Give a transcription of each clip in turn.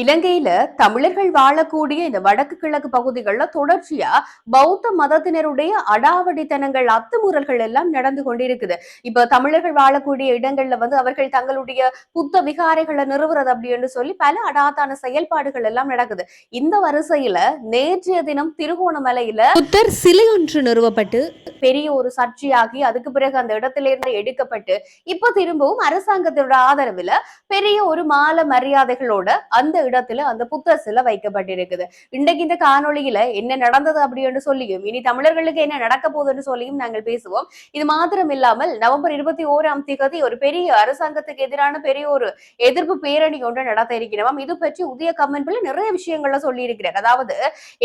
இலங்கையில தமிழர்கள் வாழக்கூடிய இந்த வடக்கு கிழக்கு பகுதிகள்ல தொடர்ச்சியா பௌத்த மதத்தினருடைய அடாவடித்தனங்கள் அத்துமூறல்கள் எல்லாம் நடந்து கொண்டிருக்குது. இப்ப தமிழர்கள் வாழக்கூடிய இடங்கள்ல வந்து அவர்கள் தங்களுடைய புத்த விகாரைகளை நிறுவுறது அப்படின்னு சொல்லி பல அடாத்தான செயல்பாடுகள் எல்லாம் நடக்குது. இந்த வரிசையில நேற்றைய தினம் திருகோணமலையில புத்தர் சிலை ஒன்று நிறுவப்பட்டு பெரிய ஒரு சர்ச்சையாகி அதுக்கு பிறகு அந்த இடத்துல இருந்து எடுக்கப்பட்டு இப்ப திரும்பவும் அரசாங்கத்தோட ஆதரவுல பெரிய ஒரு மால மரியாதைகளோட அந்த இடத்துல அந்த புத்தர் சிலை வைக்கப்பட்டிருக்குது. இன்றைக்கு இந்த காணொளியில என்ன நடந்தது அப்படின்னு சொல்லியும் இனி தமிழர்களுக்கு என்ன நடக்க போகுதுன்னு சொல்லியும் நாங்கள் பேசுவோம். இது மாத்திரம் இல்லாமல் நவம்பர் இருபத்தி ஓராம் தேதி ஒரு பெரிய அரசாங்கத்துக்கு எதிரான பெரிய ஒரு எதிர்ப்பு பேரணி ஒன்று நடத்த இருக்கிறோம். இது பற்றி உதய கமெண்ட்ல நிறைய விஷயங்களை சொல்லி இருக்கிறார் அதாவது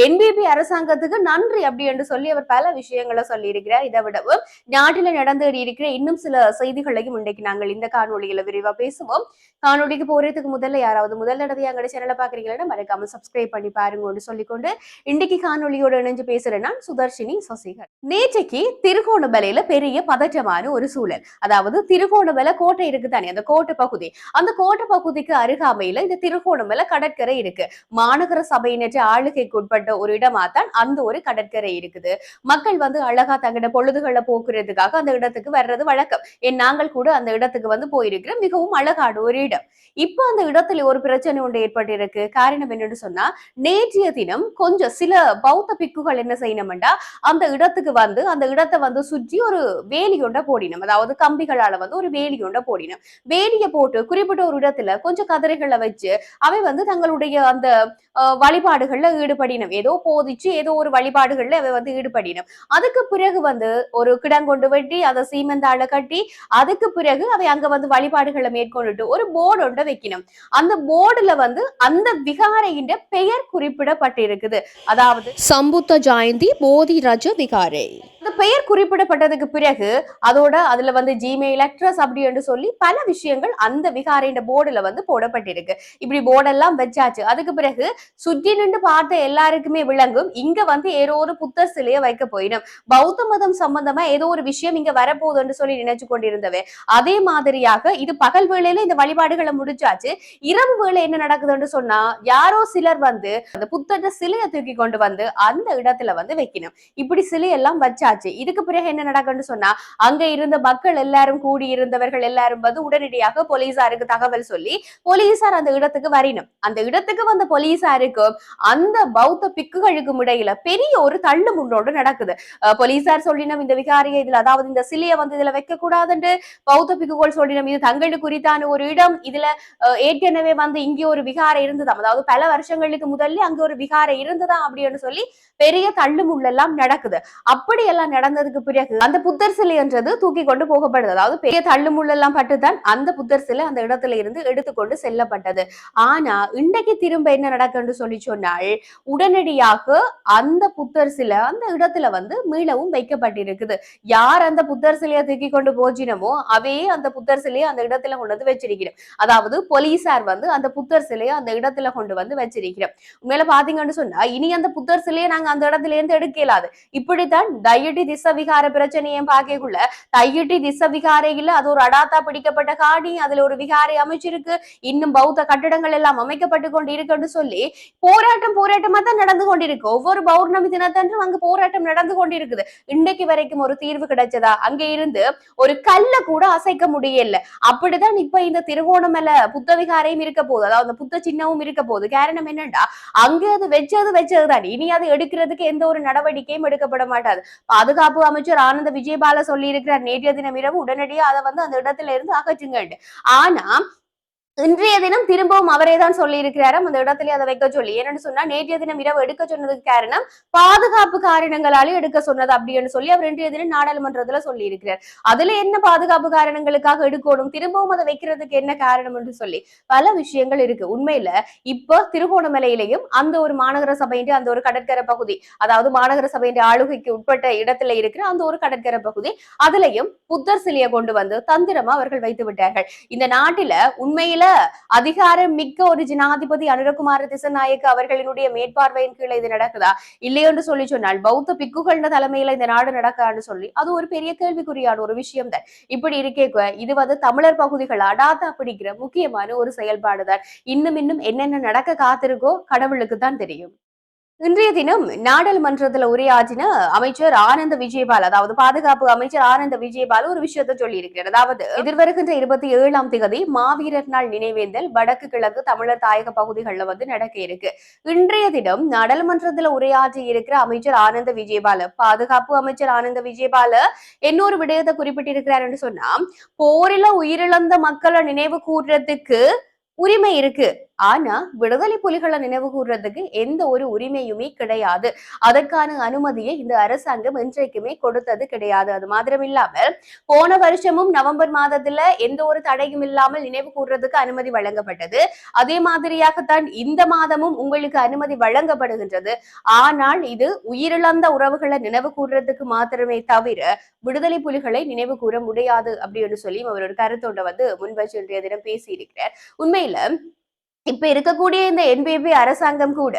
என்பிபி அரசாங்கத்துக்கு நன்றி அப்படி என்று சொல்லி அவர் பல விஷயங்களை சொல்லி இருக்கிறார் இதை விடவும் நாட்டில நடந்து இருக்கிற இன்னும் சில செய்திகளையும் இன்றைக்கு நாங்கள் இந்த காணொலியில விரிவா பேசுவோம். காணொலிக்கு போறதுக்கு முதல்ல யாராவது முதல் தடவை எங்களோட சேனலை பாக்குறீங்கன்னா மறக்காம சப்ஸ்கிரைப் பண்ணி பாருங்கன்னு சொல்லிக்கொண்டு இன்னைக்கு காணொலியோட இணைஞ்சு பேசுறேன் நான் சுதர்ஷினி சசிகர் நேற்றைக்கு திருகோணமலையில பெரிய பதற்றமான ஒரு சூழல். அதாவது திருகோணமலை கோட்டை இருக்கு தானே அந்த கோட்டை பகுதி. அந்த கோட்டை பகுதிக்கு அருகாமையில இந்த திருகோணமலை கடற்கரை இருக்கு. மாநகர சபையினற்ற ஆளுகைக்கு உட்பட்ட ஒரு இடமா தான் அந்த ஒரு கடற்கரை இருக்குது. மக்கள் வந்து அழகா தங்களோட பொழுதுகளை போக்குறதுக்காக அந்த இடத்துக்கு வர்றது வழக்கம். ஏன் நாங்கள் கூட அந்த இடத்துக்கு வந்து போயிருக்கிறோம். மிகவும் அழகான ஒரு இடம். இப்ப அந்த இடத்துல ஒரு பிரச்சனை ஒன்று ஏற்பட்டிருக்கு காரணம் என்னன்னு சொன்னா நேற்றைய தினம் கொஞ்சம் சில பௌத்த பிக்குகள் என்ன செய்யணும்டா அந்த இடத்துக்கு வந்து அந்த இடத்தை வந்து சுற்றி ஒரு வேலி கொண்ட போடினோம். அதாவது கம்பிகளால வந்து ஒரு வேலி கொண்ட போடினோம். வேலியை போட்டு குறிப்பிட்ட ஒரு இடத்துல கொஞ்சம் கதிரைகளை வச்சு அவை வந்து தங்களுடைய அந்த வழிபாடுகள்ல ஈடுபடினம். ஏதோ போதிச்சு ஏதோ ஒரு வழிபாடுகள்ல அவை வந்து ஈடுபடினம். அதுக்கு பிறகு வந்து ஒரு கிடங்கொண்டு வெட்டி அதை சீமெந்தால கட்டி அதுக்கு பிறகு அவை அங்க வந்து வழிபாடுகளை மேற்கொண்டுட்டு ஒரு போர்டு ஒன்றை வைக்கணும் அந்த போர்டுல வந்து அந்த விகாரையின் பெயர் குறிப்பிடப்பட்டிருக்குது. அதாவது சம்புத்த ஜாயந்தி போதி ரஜ விகாரை. இந்த பெயர் குறிப்பிடப்பட்டதுக்கு பிறகு அதோட அதுல வந்து ஜிமெயில் அட்ரஸ் அப்படி என்று சொல்லி பல விஷயங்கள் அந்த விகாரின்ற போர்டுல வந்து போடப்பட்டிருக்கு. இப்படி போர்டெல்லாம் வச்சாச்சு. அதுக்கு பிறகு சுற்றி நின்று பார்த்த எல்லாருக்குமே விளங்கும். இங்க வந்து ஏதோ ஒரு புத்தர் சிலையை வைக்க போயிடும். பௌத்த மதம் சம்பந்தமா ஏதோ ஒரு விஷயம் இங்க வரப்போகுதுன்னு சொல்லி நினைச்சு கொண்டிருந்தவே அதே மாதிரியாக இது பகல் வேளையில இந்த வழிபாடுகளை முடிச்சாச்சு. இரவு வேளை என்ன நடக்குதுன்னு சொன்னா யாரோ சிலர் வந்து அந்த புத்தட்ட சிலையை தூக்கி கொண்டு வந்து அந்த இடத்துல வந்து வைக்கணும். இப்படி சிலையெல்லாம் வச்சாச்சு. இதுக்கு பிறகு என்ன நடக்கும்னு சொன்னா அங்க இருந்த மக்கள் எல்லாரும் கூடி இருந்தவர்கள் எல்லாரும் வந்து உடனடியாக போலீசாருக்கு தகவல் சொல்லி போலீசார் அந்த இடத்துக்கு வரணும். அந்த இடத்துக்கு வந்த போலீசாருக்கும் அந்த பௌத்த பிக்குகளுக்கும் இடையில பெரிய ஒரு தள்ளு முன்னோடு நடக்குது. போலீசார் சொல்லினோம் இந்த விகாரிய இதுல அதாவது இந்த சிலையை வந்து இதுல வைக்க கூடாதுன்னு பௌத்த பிக்குகள் சொல்லினோம் இது தங்களுக்கு குறித்தான ஒரு இடம். இதுல ஏற்கனவே வந்து இங்கே ஒரு விகாரை இருந்ததாம். அதாவது பல வருஷங்களுக்கு முதல்ல அங்க ஒரு விகாரை இருந்ததா அப்படின்னு சொல்லி பெரிய தள்ளு முள்ளெல்லாம் நடக்குது. அப்படி எல்லாம் நடந்ததுக்கு பிறகு அந்த புத்தர் சிலை என்றது தூக்கி கொண்டு போகப்படுது. அதாவது பெரிய தள்ளுமுள்ள முள்ளெல்லாம் பட்டுதான் அந்த புத்தர் சிலை அந்த இடத்துல இருந்து எடுத்துக்கொண்டு செல்லப்பட்டது. ஆனா இன்றைக்கு திரும்ப என்ன நடக்குன்னு சொல்லி சொன்னால் உடனடியாக அந்த புத்தர் சிலை அந்த இடத்துல வந்து மீளவும் வைக்கப்பட்டிருக்குது. யார் அந்த புத்தர் சிலையை தூக்கி கொண்டு போச்சினமோ அவே அந்த புத்தர் சிலையை அந்த இடத்துல கொண்டு வந்து வச்சிருக்கிறோம். அதாவது போலீசார் வந்து அந்த புத்தர் சிலையை அந்த இடத்துல கொண்டு வந்து வச்சிருக்கிறோம். உண்மையில பாத்தீங்கன்னு சொன்னா இனி அந்த புத்தர் சிலையை நாங்க அந்த இடத்துல இருந்து எடுக்க இயலாது இப்படித்தான் தையட்டி திசவிகார பிரச்சனையும் பிரச்சனையை பார்க்கக்குள்ள. தையட்டி திச விகாரையில அது ஒரு அடாத்தா பிடிக்கப்பட்ட காணி அதுல ஒரு விகாரை அமைச்சிருக்கு. இன்னும் பௌத்த கட்டடங்கள் எல்லாம் அமைக்கப்பட்டு கொண்டு இருக்குன்னு சொல்லி போராட்டம் போராட்டமா தான் நடந்து கொண்டிருக்கு. ஒவ்வொரு பௌர்ணமி தினத்தன்றும் அங்கு போராட்டம் நடந்து கொண்டிருக்குது. இன்னைக்கு வரைக்கும் ஒரு தீர்வு கிடைச்சதா? அங்க இருந்து ஒரு கல்ல கூட அசைக்க முடியல. அப்படிதான் இப்ப இந்த திருவோணமலை புத்த விகாரையும் இருக்க போகுது. அதாவது அந்த புத்த சின்னமும் இருக்க போகுது. காரணம் என்னன்னா அங்க அது வச்சது வச்சதுதான். இனி அது எடுக்கிறதுக்கு எந்த ஒரு நடவடிக்கையும் எடுக்கப்பட மாட்டாது. பாதுகாப்பு அமைச்சர் ஆனந்த விஜயபால சொல்லி இருக்கிறார் நேற்றைய தினம் இரவு உடனடியாக அதை வந்து அந்த இடத்துல இருந்து அகற்றுங்க ஆனா இன்றைய தினம் திரும்பவும் அவரே தான் சொல்லி இருக்கிறாராம் அந்த இடத்துல அதை வைக்க சொல்லி. என்னன்னு சொன்னா நேற்றைய தினம் இரவு எடுக்க சொன்னதுக்கு காரணம் பாதுகாப்பு காரணங்களாலே எடுக்க சொன்னது அப்படின்னு சொல்லி அவர் இன்றைய தினம் நாடாளுமன்றத்துல சொல்லி இருக்கிறார் அதுல என்ன பாதுகாப்பு காரணங்களுக்காக எடுக்கணும் திரும்பவும் அதை வைக்கிறதுக்கு என்ன காரணம் என்று சொல்லி பல விஷயங்கள் இருக்கு. உண்மையில இப்போ திருகோணமலையிலையும் அந்த ஒரு மாநகர சபையின் அந்த ஒரு கடற்கரை பகுதி அதாவது மாநகர சபையின் ஆளுகைக்கு உட்பட்ட இடத்துல இருக்கிற அந்த ஒரு கடற்கரை பகுதி அதுலயும் புத்தர் சிலையை கொண்டு வந்து தந்திரமா அவர்கள் வைத்து விட்டார்கள். இந்த நாட்டில உண்மையில அதிகாரம் மிக்க ஒரு ஜனாதிபதி அனுரகுமார திசநாயக்க அவர்களினுடைய மேற்பார்வையின் கீழே இது நடக்குதா? இல்லையென்று சொல்லி சொன்னால் பௌத்த பிக்குகள்ன தலைமையில இந்த நாடு நடக்கான்னு சொல்லி அது ஒரு பெரிய கேள்விக்குறியான ஒரு விஷயம் தான். இப்படி இருக்கே இது வந்து தமிழர் பகுதிகள் அடாத்தா பிடிக்கிற முக்கியமான ஒரு செயல்பாடு தான் இன்னும் இன்னும் என்னென்ன நடக்க காத்திருக்கோ கடவுளுக்கு தான் தெரியும். இன்றைய தினம் நாடாளுமன்றத்துல உரையாற்றின அமைச்சர் ஆனந்த விஜயபால் அதாவது பாதுகாப்பு அமைச்சர் ஆனந்த விஜயபால் ஒரு விஷயத்தை சொல்லி இருக்கிறார் அதாவது எதிர்வருகின்ற இருபத்தி ஏழாம் தேதி மாவீரர் நாள் நினைவேந்தல் வடக்கு கிழக்கு தமிழர் தாயக பகுதிகளில் வந்து நடக்க இருக்கு. இன்றைய தினம் நாடாளுமன்றத்துல உரையாற்றி இருக்கிற அமைச்சர் ஆனந்த விஜயபால பாதுகாப்பு அமைச்சர் ஆனந்த விஜயபால இன்னொரு விடயத்தை குறிப்பிட்டிருக்கிறார் என்று சொன்னா போரில உயிரிழந்த மக்களை நினைவு கூடுறதுக்கு உரிமை இருக்கு. ஆனா விடுதலை புலிகளை நினைவு கூறுறதுக்கு எந்த ஒரு உரிமையுமே கிடையாது. அதற்கான அனுமதியை இந்த அரசாங்கம் இன்றைக்குமே கொடுத்தது கிடையாது. அது மாத்திரம் இல்லாமல் போன வருஷமும் நவம்பர் மாதத்துல எந்த ஒரு தடையும் இல்லாமல் நினைவு கூறுறதுக்கு அனுமதி வழங்கப்பட்டது. அதே மாதிரியாகத்தான் இந்த மாதமும் உங்களுக்கு அனுமதி வழங்கப்படுகின்றது. ஆனால் இது உயிரிழந்த உறவுகளை நினைவு கூறுறதுக்கு மாத்திரமே தவிர விடுதலை புலிகளை நினைவு கூற முடியாது அப்படின்னு சொல்லி அவர் ஒரு கருத்தோட வந்து முன்வச்சு இன்றைய தினம் பேசியிருக்கிறார். உண்மையில இப்ப இருக்கக்கூடிய இந்த என்பிபி அரசாங்கம் கூட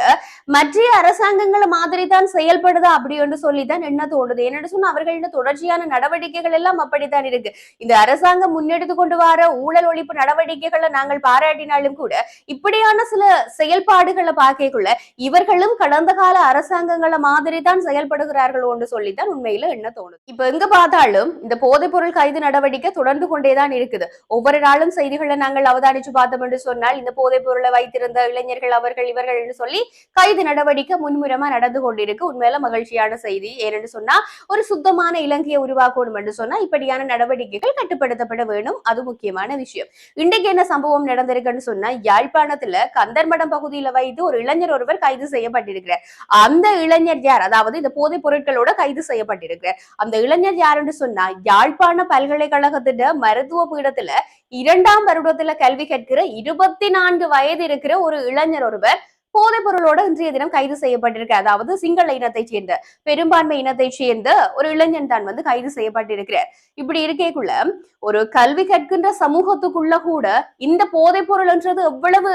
மற்ற அரசாங்கங்களை மாதிரி தான் செயல்படுதா அப்படி என்று சொல்லித்தான் என்ன தோணுது? என்னன்னு சொன்னா அவர்களின் தொடர்ச்சியான நடவடிக்கைகள் எல்லாம் அப்படித்தான் இருக்கு. இந்த அரசாங்கம் முன்னெடுத்து கொண்டு வர ஊழல் ஒழிப்பு நடவடிக்கைகளை நாங்கள் பாராட்டினாலும் கூட இப்படியான சில செயல்பாடுகளை பார்க்கக்குள்ள இவர்களும் கடந்த கால அரசாங்கங்களை மாதிரி தான் செயல்படுகிறார்கள் என்று சொல்லித்தான் உண்மையில என்ன தோணுது? இப்ப எங்க பார்த்தாலும் இந்த போதைப் பொருள் கைது நடவடிக்கை தொடர்ந்து கொண்டேதான் இருக்குது. ஒவ்வொரு நாளும் செய்திகளை நாங்கள் அவதானிச்சு பார்த்தோம் என்று சொன்னால் இந்த போதைப் பொருளை வைத்திருந்த இளைஞர்கள் அவர்கள் இவர்கள் சொல்லி கைது நடவடிக்கை முன்முறமா நடந்து கொண்டிருக்கு. உண்மையில மகிழ்ச்சியான செய்தி. ஏனென்று சொன்னா ஒரு சுத்தமான இலங்கையை உருவாக்கணும் என்று சொன்னா இப்படியான நடவடிக்கைகள் கட்டுப்படுத்தப்பட வேணும். அது முக்கியமான விஷயம். இன்றைக்கு என்ன சம்பவம் நடந்திருக்குன்னு சொன்னா யாழ்ப்பாணத்துல கந்தர்மடம் பகுதியில வைத்து ஒரு இளைஞர் ஒருவர் கைது செய்யப்பட்டிருக்கிறார். அந்த இளைஞர் யார்? அதாவது இந்த போதைப் பொருட்களோட கைது செய்யப்பட்டிருக்கிறார். அந்த இளைஞர் யாருன்னு சொன்னா யாழ்ப்பாண பல்கலைக்கழகத்திட மருத்துவ பீடத்துல இரண்டாம் வருடத்துல கல்வி கற்கிற இருபத்தி நான்கு வயது இருக்கிற ஒரு இளைஞர் ஒருவர் போதைப் பொருளோட இன்றைய தினம் கைது செய்யப்பட்டிருக்கு. அதாவது சிங்கள இனத்தைச் சேர்ந்த பெரும்பான்மை இனத்தைச் சேர்ந்த ஒரு இளைஞன் தான் வந்து கைது செய்யப்பட்டிருக்கிறார். இப்படி இருக்கேக்குள்ள ஒரு கல்வி கற்கின்ற சமூகத்துக்குள்ள கூட இந்த போதைப் பொருள்ன்றது எவ்வளவு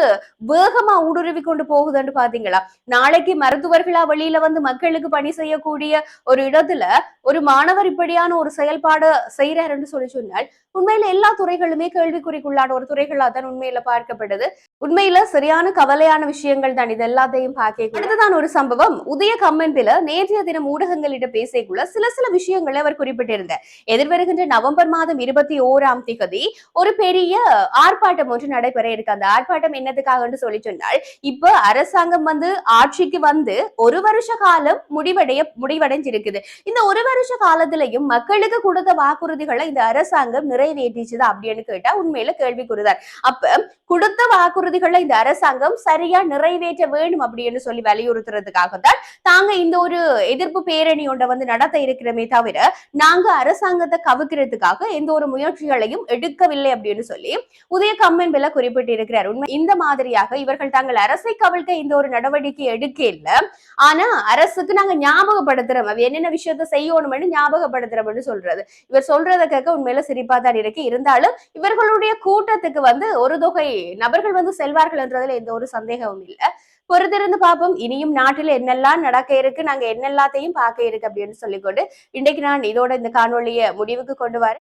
வேகமா ஊடுருவி கொண்டு போகுதுன்னு பாத்தீங்களா நாளைக்கு மருத்துவர்களா வெளியில வந்து மக்களுக்கு பணி செய்யக்கூடிய ஒரு இடத்துல ஒரு மாணவர் இப்படியான ஒரு செயல்பாடு செய்யறாருன்னு சொல்லி சொன்னால் உண்மையில எல்லா துறைகளுமே கேள்விக்குறிக்குள்ளான ஒரு துறைகளா தான் உண்மையில பார்க்கப்படுது. உண்மையில சரியான கவலையான விஷயங்கள் தான் இது எல்லாத்தையும் பார்க்க அடுத்ததான் ஒரு சம்பவம். உதய கம்மன்பில நேற்றைய தினம் ஊடகங்களிடம் பேசக்குள்ள சில சில விஷயங்களை அவர் குறிப்பிட்டிருந்தார். எதிர்வருகின்ற நவம்பர் மாதம் இருபத்தி ஓராம் திகதி ஒரு பெரிய ஆர்ப்பாட்டம் ஒன்று நடைபெற இருக்கு. அந்த ஆர்ப்பாட்டம் என்னதுக்காக சொல்லி சொன்னால் இப்ப அரசாங்கம் வந்து ஆட்சிக்கு வந்து ஒரு வருஷ காலம் முடிவடைய முடிவடைஞ்சிருக்குது. இந்த ஒரு வருஷ காலத்திலையும் மக்களுக்கு கொடுத்த வாக்குறுதிகளை இந்த அரசாங்கம் நிறைவேற்றிச்சுதா அப்படின்னு கேட்டா உண்மையில கேள்விக்குறிதான் அப்ப கொடுத்த வாக்குறுதிகளை இந்த அரசாங்கம் சரியா நிறைவேற்ற வேண்டும் அப்படின்னு சொல்லி வலியுறுத்துறதுக்காகத்தான் தாங்க இந்த ஒரு எதிர்ப்பு பேரணி ஒன்றை வந்து நடத்த இருக்கிறமே தவிர நாங்க அரசாங்கத்தை கவுக்கிறதுக்காக எந்த ஒரு முயற்சிகளையும் எடுக்கவில்லை அப்படின்னு சொல்லி உதய கம்மன் பில குறிப்பிட்டிருக்கிறார். உண்மை இந்த மாதிரியாக இவர்கள் தாங்கள் அரசை கவிழ்க்க இந்த ஒரு நடவடிக்கை எடுக்க இல்ல ஆனா அரசுக்கு நாங்க ஞாபகப்படுத்துறோம். அவ என்னென்ன விஷயத்த செய்யணும்னு ஞாபகப்படுத்துறோம்னு சொல்றது. இவர் சொல்றத கேட்க உண்மையில சிரிப்பா தான் இருக்கு. இருந்தாலும் இவர்களுடைய கூட்டத்துக்கு வந்து ஒரு தொகை நபர்கள் வந்து செல்வார்கள் என்றதுல எந்த ஒரு சந்தேகமும் இல்லை. பொறுத்திருந்து பார்ப்போம். இனியும் நாட்டில் என்னெல்லாம் நடக்க இருக்கு நாங்க என்னெல்லாத்தையும் பார்க்க இருக்கு அப்படின்னு சொல்லிக்கொண்டு இன்றைக்கு நான் இதோட இந்த காணொலியை முடிவுக்கு கொண்டு வரேன்.